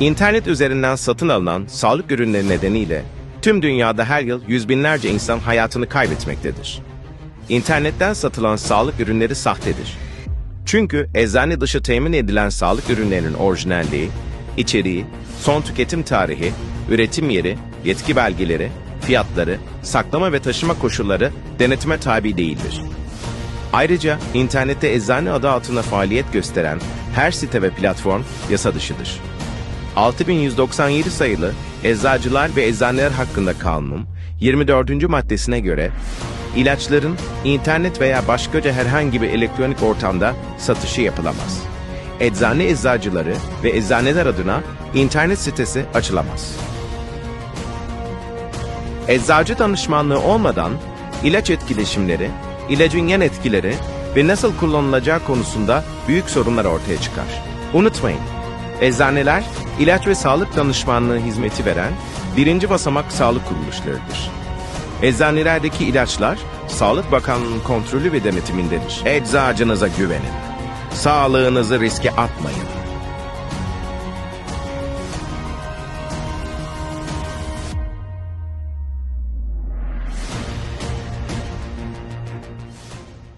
İnternet üzerinden satın alınan sağlık ürünleri nedeniyle tüm dünyada her yıl yüz binlerce insan hayatını kaybetmektedir. İnternetten satılan sağlık ürünleri sahtedir. Çünkü eczane dışı temin edilen sağlık ürünlerinin orijinalliği, içeriği, son tüketim tarihi, üretim yeri, yetki belgeleri, fiyatları, saklama ve taşıma koşulları denetime tabi değildir. Ayrıca internette eczane adı altında faaliyet gösteren her site ve platform yasa dışıdır. 6197 sayılı Eczacılar ve Eczaneler hakkında kanunun 24. maddesine göre ilaçların internet veya başkaca herhangi bir elektronik ortamda satışı yapılamaz. Eczane eczacıları ve eczaneler adına internet sitesi açılamaz. Eczacı danışmanlığı olmadan ilaç etkileşimleri, ilacın yan etkileri ve nasıl kullanılacağı konusunda büyük sorunlar ortaya çıkar. Unutmayın, eczaneler ilaç ve sağlık danışmanlığı hizmeti veren birinci basamak sağlık kuruluşlarıdır. Eczanelerdeki ilaçlar Sağlık Bakanlığı'nın kontrolü ve denetimindedir. Eczacınıza güvenin. Sağlığınızı riske atmayın.